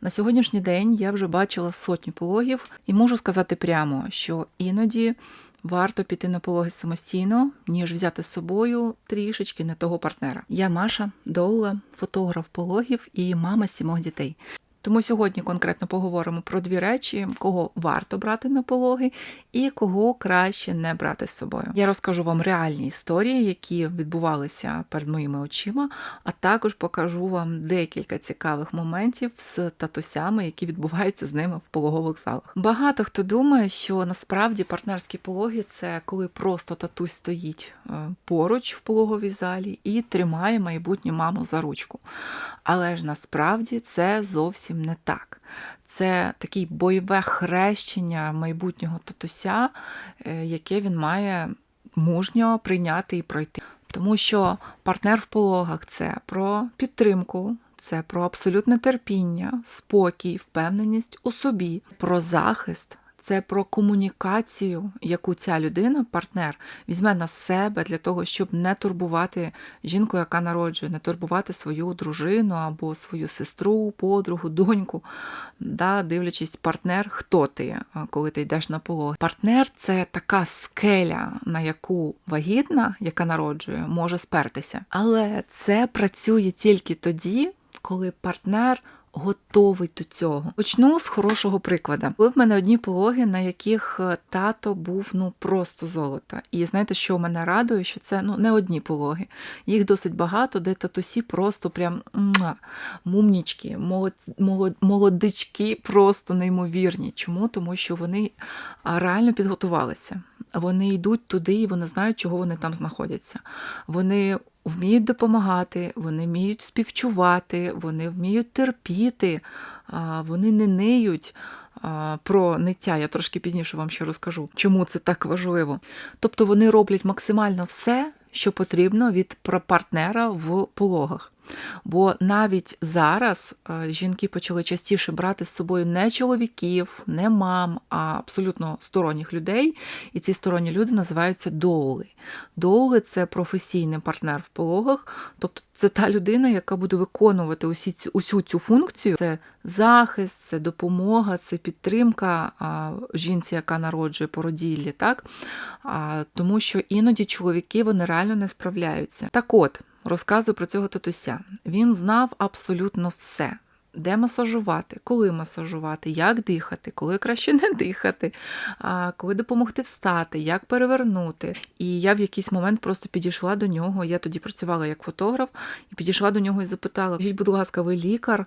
На сьогоднішній день я вже бачила сотні пологів і можу сказати прямо, що іноді варто піти на пологи самостійно, ніж взяти з собою трішечки не того партнера. Я Маша Доула, фотограф пологів і мама сімох дітей. Тому сьогодні конкретно поговоримо про дві речі, кого варто брати на пологи і кого краще не брати з собою. Я розкажу вам реальні історії, які відбувалися перед моїми очима, а також покажу вам декілька цікавих моментів з татусями, які відбуваються з ними в пологових залах. Багато хто думає, що насправді партнерські пологи це коли просто татусь стоїть е, поруч в пологовій залі і тримає майбутню маму за ручку. Але ж насправді це зовсім не так. Це таке бойове хрещення майбутнього татуся, е, яке він має мужньо прийняти і пройти. Тому що партнер в пологах це про підтримку, це про абсолютне терпіння, спокій, впевненість у собі, про захист. Це про комунікацію, яку ця людина, партнер, візьме на себе для того, щоб не турбувати жінку, яка народжує, не турбувати свою дружину або свою сестру, подругу, доньку, да, дивлячись, партнер, хто ти, коли ти йдеш на пологи. Партнер це така скеля, на яку вагітна, яка народжує, може спертися. Але це працює тільки тоді, коли партнер готовий до цього. Почну з хорошого прикладу. Були в мене одні пологи, на яких е, тато був ну просто золото. І знаєте, що мене радує, що це ну не одні пологи. Їх досить багато, де татусі просто прям мумнічки, молод, молод, молодички просто неймовірні. Чому? Тому що вони реально підготувалися. Вони йдуть туди, і вони знають, чого вони там знаходяться. Вони вміють допомагати, вони вміють співчувати, вони вміють терпіти, вони не неють про ниття. Я трошки пізніше вам ще розкажу, чому це так важливо. Тобто вони роблять максимально все, що потрібно від партнера в пологах. Бо навіть зараз е, жінки почали частіше брати з собою не чоловіків, не мам, а абсолютно сторонніх людей. І ці сторонні люди називаються доули. Доули це професійний партнер в пологах, тобто це та людина, яка буде виконувати усі усю цю функцію. Це захист, це допомога, це підтримка жінці, яка народжує породіллі, так? А, тому що іноді чоловіки вони реально не справляються. Так от розказую про цього татуся. Він знав абсолютно все. Де масажувати, коли масажувати, як дихати, коли краще не дихати, коли допомогти встати, як перевернути. І я в якийсь момент просто підійшла до нього. Я тоді працювала як фотограф, і підійшла до нього і запитала: Скажіть, будь ласка, ви лікар?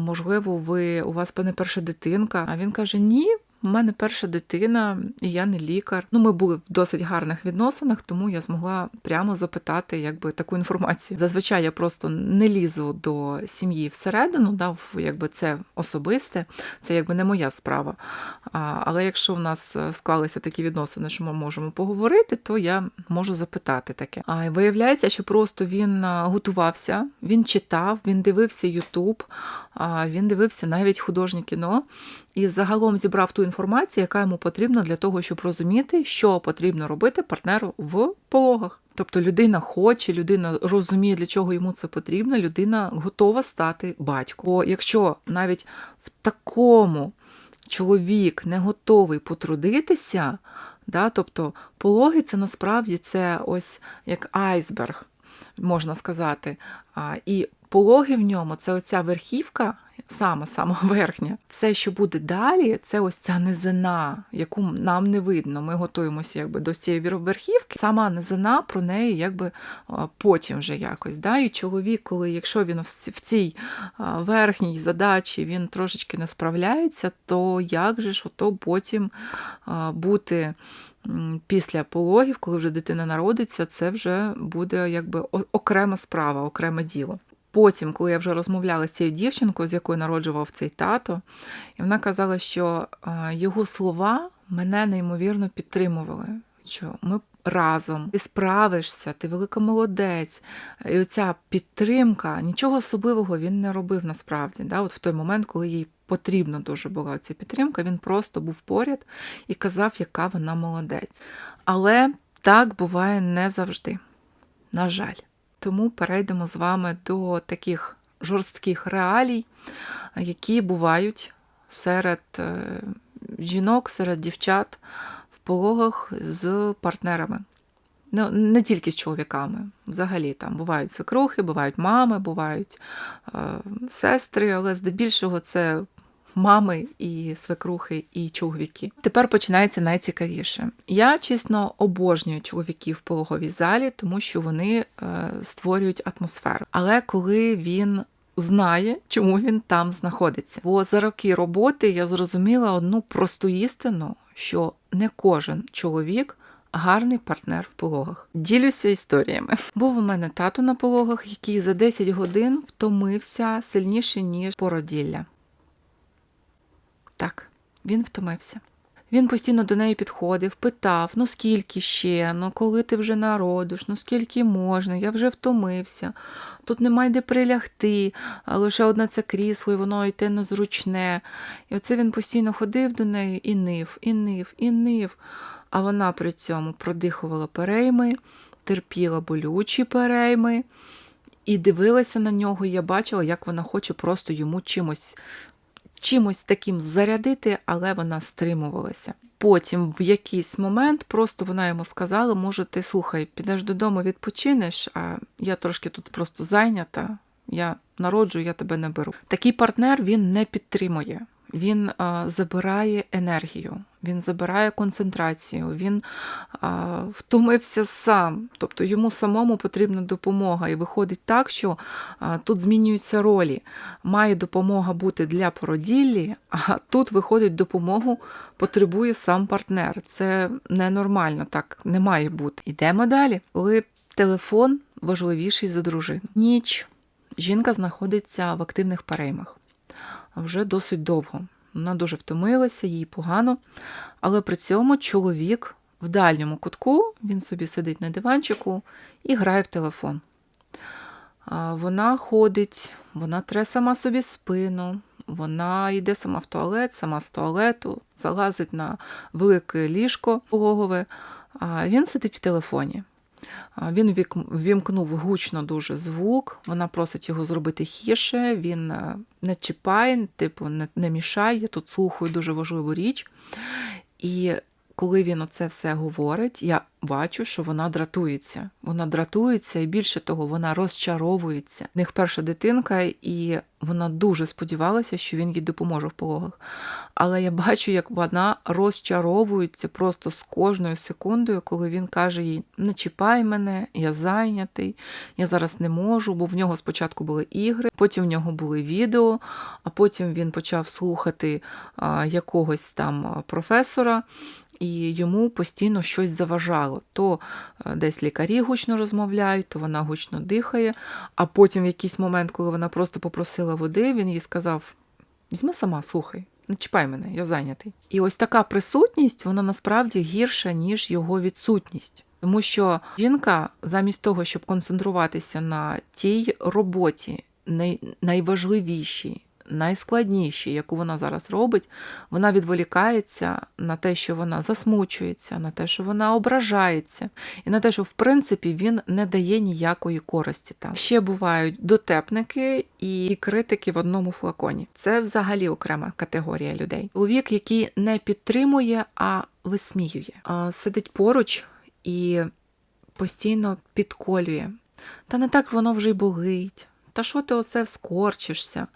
Можливо, ви у вас певне перша дитинка? А він каже: Ні, у мене перша дитина, і я не лікар. Ну, ми були в досить гарних відносинах, тому я змогла прямо запитати якби таку інформацію. Зазвичай я просто не лізу до сім'ї всередину, да, якби це особисте, це якби не моя справа. А, Але якщо в нас е, склалися такі відносини, що ми можемо поговорити, то я можу запитати таке. А виявляється, що просто він е, готувався, він читав, він дивився Ютуб, він дивився навіть художнє кіно і загалом зібрав ту інформацію, яка йому потрібна для того, щоб розуміти, що потрібно робити партнеру в пологах. Тобто людина хоче, людина розуміє, для чого йому це потрібно, людина готова стати батьком. Бо якщо навіть в такому чоловік не готовий потрудитися, да, тобто пологи це насправді це ось як айсберг, можна сказати. І пологи в ньому це оця верхівка, саме сама верхня. Все, що буде далі, це ось ця низина, яку нам не видно. Ми готуємося якби до цієї верхівки. Сама низина про неї якби потім вже якось. Да? І чоловік, коли якщо він в цій верхній задачі він трошечки не справляється, то як же ж ото потім бути. Після пологів, коли вже дитина народиться, це вже буде якби окрема справа, окреме діло. Потім, коли я вже розмовляла з цією дівчинкою, з якою народжував цей тато, і вона казала, що його слова мене неймовірно підтримували. Що ми разом, ти справишся, ти велика молодець. І оця підтримка, нічого особливого він не робив насправді. Да? От В той момент, коли їй потрібна дуже була ця підтримка, він просто був поряд і казав, яка вона молодець. Але так буває не завжди. На жаль. Тому перейдемо з вами до таких жорстких реалій, які бувають серед е, жінок, серед дівчат в пологах з партнерами. Ну, не тільки з чоловіками. Взагалі там бувають свекрухи, бувають мами, бувають е, сестри, але здебільшого це мами і свекрухи, і чоловіки. Тепер починається найцікавіше. Я чесно обожнюю чоловіків в пологовій залі, тому що вони е, створюють атмосферу. Але коли він знає, чому він там знаходиться. Бо за роки роботи я зрозуміла одну просту істину, що не кожен чоловік. Гарний партнер в пологах. Ділюся історіями. Був у мене тато на пологах, який за 10 годин втомився сильніше, ніж породілля. Так, він втомився. Він постійно до неї підходив, питав: ну скільки ще, ну коли ти вже народиш, ну скільки можна, я вже втомився, тут немає де прилягти, лише одне це крісло, і воно і те незручне. І оце він постійно ходив до неї і нив, і нив, і нив. А вона при цьому продихувала перейми, терпіла болючі перейми. І дивилася на нього, і я бачила, як вона хоче просто йому чимось чимось таким зарядити, але вона стримувалася. Потім, в якийсь момент, просто вона йому сказала: може, ти слухай, підеш додому, відпочинеш, а я трошки тут просто зайнята, я народжу, я тебе не беру. Такий партнер він не підтримує він а, забирає енергію, він забирає концентрацію, він а, втомився сам, тобто йому самому потрібна допомога. І виходить так, що а, тут змінюються ролі. Має допомога бути для породіллі, а тут виходить допомогу, потребує сам партнер. Це ненормально, так не має бути. Йдемо далі. Коли телефон важливіший за дружину. Ніч жінка знаходиться в активних переймах вже досить довго. Вона дуже втомилася, їй погано. Але при цьому чоловік в дальньому кутку він собі сидить на диванчику і грає в телефон. Вона ходить, вона тре сама собі спину, вона йде сама в туалет, сама з туалету, залазить на велике ліжко пологове, він сидить в телефоні. Він ввімкнув гучно дуже звук, вона просить його зробити хіше, він е, не чіпає, типу, не, мішає, тут слухаю дуже важливу річ. І коли він оце все говорить, я бачу, що вона дратується. Вона дратується, і більше того, вона розчаровується. В них перша дитинка, і вона дуже сподівалася, що він їй допоможе в пологах. Але я бачу, як вона розчаровується просто з кожною секундою, коли він каже їй: не чіпай мене, я зайнятий, я зараз не можу, бо в нього спочатку були ігри, потім в нього були відео, а потім він почав слухати а, якогось там професора і йому постійно щось заважало. То е, десь лікарі гучно розмовляють, то вона гучно дихає, а потім в якийсь момент, коли вона просто попросила води, він їй сказав: візьми сама, слухай. Не чіпай мене, я зайнятий. І ось така присутність, вона насправді гірша, ніж його відсутність. Тому що жінка, замість того, щоб концентруватися на тій роботі, найважливішій, найскладніші, яку вона зараз робить, вона відволікається на те, що вона засмучується, на те, що вона ображається, і на те, що в принципі він не дає ніякої користі. Там ще бувають дотепники і критики в одному флаконі. Це взагалі окрема категорія людей. Чоловік, який не підтримує, а висміює, сидить поруч і постійно підколює. Та не так воно вже й болить. Та що ти оце скорчишся?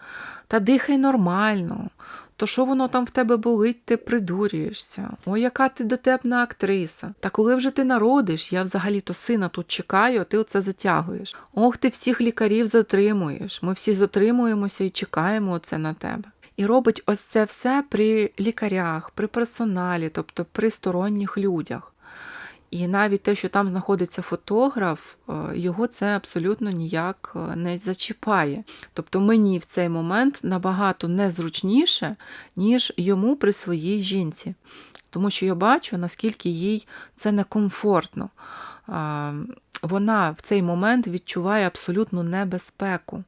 Та дихай нормально. То що воно там в тебе болить, ти придурюєшся. Ой, яка ти дотепна актриса. Та коли вже ти народиш, я взагалі-то сина тут чекаю, а ти оце затягуєш. Ох, ти всіх лікарів затримуєш. Ми всі затримуємося і чекаємо оце на тебе. І робить ось це все при лікарях, при персоналі, тобто при сторонніх людях. І навіть те, що там знаходиться фотограф, е, його це абсолютно ніяк е, не зачіпає. Тобто мені в цей момент набагато незручніше, ніж йому при своїй жінці. Тому що я бачу, наскільки їй це некомфортно. Вона в цей момент відчуває абсолютну небезпеку,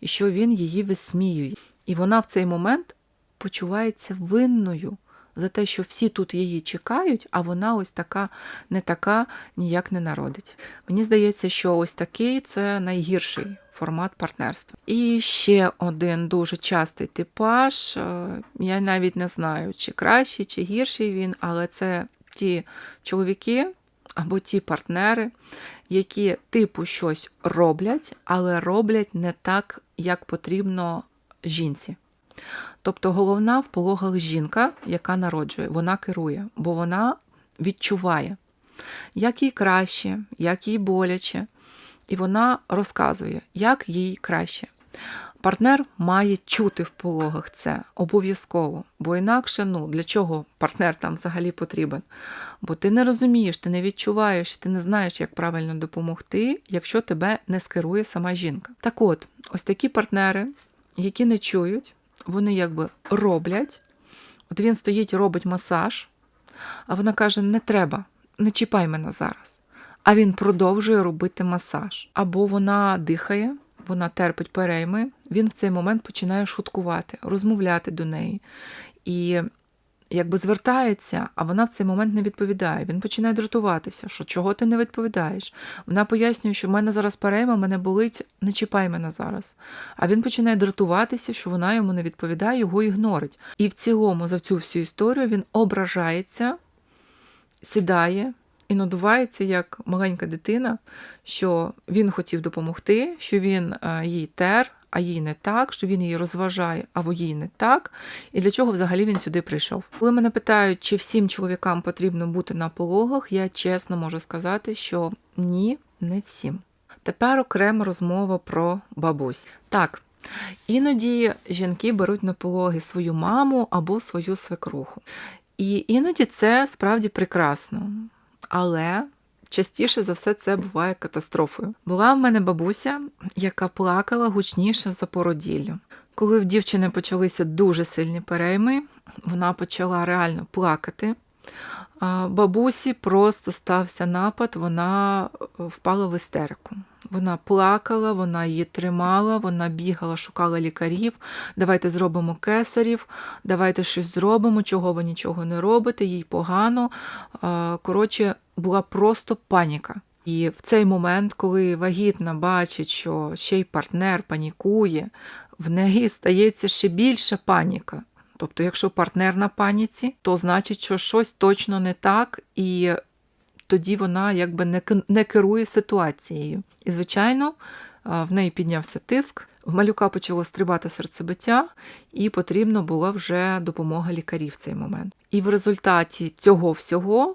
і що він її висміює. І вона в цей момент почувається винною за те, що всі тут її чекають, а вона ось така не така ніяк не народить. Мені здається, що ось такий це найгірший формат партнерства. І ще один дуже частий типаж. е, Я навіть не знаю, чи кращий, чи гірший він, але це ті чоловіки або ті партнери, які типу щось роблять, але роблять не так, як потрібно жінці. Тобто головна в пологах жінка, яка народжує, вона керує, бо вона відчуває, як їй краще, як їй боляче, і вона розказує, як їй краще. Партнер має чути в пологах це обов'язково, бо інакше, ну для чого партнер там взагалі потрібен? Бо ти не розумієш, ти не відчуваєш, ти не знаєш, як правильно допомогти, якщо тебе не скерує сама жінка. Так от, ось такі партнери, які не чують, вони якби роблять. От він стоїть робить масаж, а вона каже: не треба, не чіпай мене зараз. А він продовжує робити масаж. Або вона дихає, вона терпить перейми, він в цей момент починає шуткувати, розмовляти до неї. І якби звертається, а вона в цей момент не відповідає. Він починає дратуватися, що чого ти не відповідаєш. Вона пояснює, що в мене зараз перейма, мене болить, не чіпай мене зараз. А він починає дратуватися, що вона йому не відповідає, його ігнорить. І в цілому за цю всю історію він ображається, сідає і надувається як маленька дитина, що він хотів допомогти, що він е, їй тер, а їй не так, що він її розважає, а їй не так. І для чого взагалі він сюди прийшов? Коли мене питають, чи всім чоловікам потрібно бути на пологах, я чесно можу сказати, що ні, не всім. Тепер окрема розмова про бабусь. Так, іноді жінки беруть на пологи свою маму або свою свекруху. І іноді це справді прекрасно. Але частіше за все це буває катастрофою. Була в мене бабуся, яка плакала гучніше за породіллю. Коли в дівчини почалися дуже сильні перейми, вона почала реально плакати. Бабусі просто стався напад, вона е, впала в істерику. Вона плакала, вона її тримала, вона бігала, шукала лікарів. Давайте зробимо кесарів, давайте щось зробимо, чого ви нічого не робите, їй погано. Коротше, була просто паніка. І в цей момент, коли вагітна бачить, що ще й партнер панікує, в неї стається ще більша паніка. Тобто, якщо партнер на паніці, то значить, що щось точно не так, і тоді вона якби не керує ситуацією. І, звичайно, в неї піднявся тиск, в малюка почало стрибати серцебиття, і потрібна була вже допомога лікарів в цей момент. І в результаті цього всього,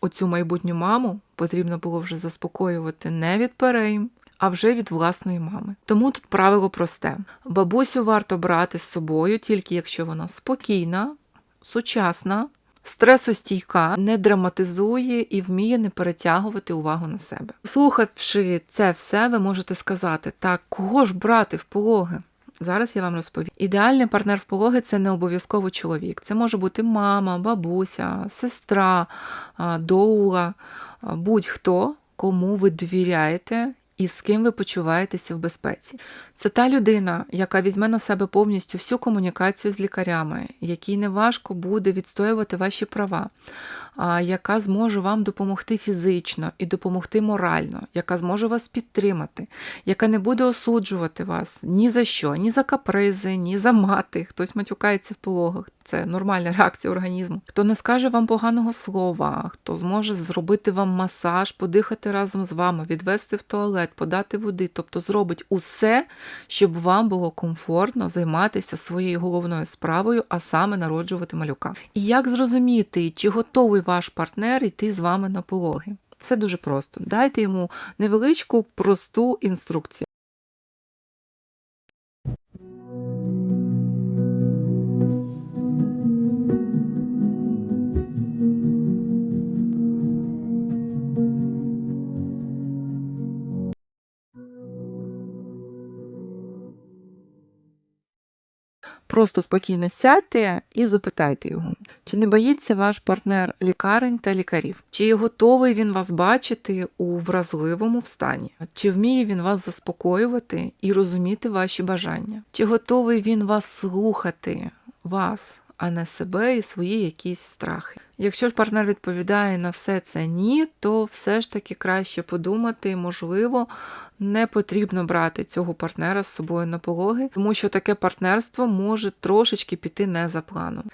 оцю майбутню маму, потрібно було вже заспокоювати не від перейм, а вже від власної мами. Тому тут правило просте: бабусю варто брати з собою тільки якщо вона спокійна, сучасна, стресостійка, не драматизує і вміє не перетягувати увагу на себе. Слухавши це все, ви можете сказати: так, кого ж брати в пологи? Зараз я вам розповім. Ідеальний партнер в пологи це не обов'язково чоловік. Це може бути мама, бабуся, сестра, доула, будь-хто, кому ви довіряєте і з ким ви почуваєтеся в безпеці. Це та людина, яка візьме на себе повністю всю комунікацію з лікарями, якій не важко буде відстоювати ваші права, яка зможе вам допомогти фізично і допомогти морально, яка зможе вас підтримати, яка не буде осуджувати вас ні за що, ні за капризи, ні за мати. Хтось матюкається в пологах. Це нормальна реакція організму. Хто не скаже вам поганого слова, хто зможе зробити вам масаж, подихати разом з вами, відвести в туалет, подати води, тобто зробить усе, щоб вам було комфортно займатися своєю головною справою, а саме народжувати малюка. І як зрозуміти, чи готовий ваш партнер йти з вами на пологи? Все дуже просто. Дайте йому невеличку просту інструкцію. Просто спокійно сядьте і запитайте його, чи не боїться ваш партнер лікарень та лікарів, чи готовий він вас бачити у вразливому стані, чи вміє він вас заспокоювати і розуміти ваші бажання, чи готовий він вас слухати, вас, а не себе і свої якісь страхи. Якщо ж партнер відповідає на все це ні, то все ж таки краще подумати, можливо, не потрібно брати цього партнера з собою на пологи, тому що таке партнерство може трошечки піти не за планом.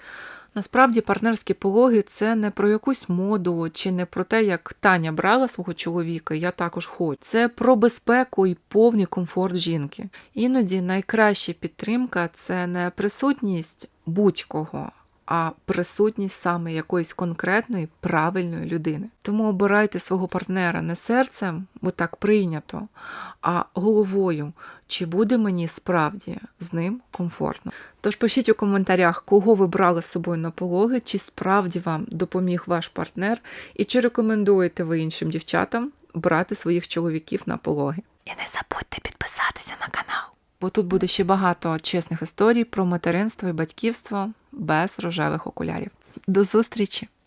Насправді, партнерські пологи це не про якусь моду чи не про те, як Таня брала свого чоловіка, я також хочу. Це про безпеку і повний комфорт жінки. Іноді найкраща підтримка це не присутність будь-кого, а присутність саме якоїсь конкретної правильної людини. Тому обирайте свого партнера не серцем, бо так прийнято, а головою, чи буде мені справді з ним комфортно. Тож пишіть у коментарях, кого ви брали з собою на пологи, чи справді вам допоміг ваш партнер, і чи рекомендуєте ви іншим дівчатам брати своїх чоловіків на пологи. І не забудьте підписатися на канал. Бо тут буде ще багато чесних історій про материнство і батьківство без рожевих окулярів. До зустрічі!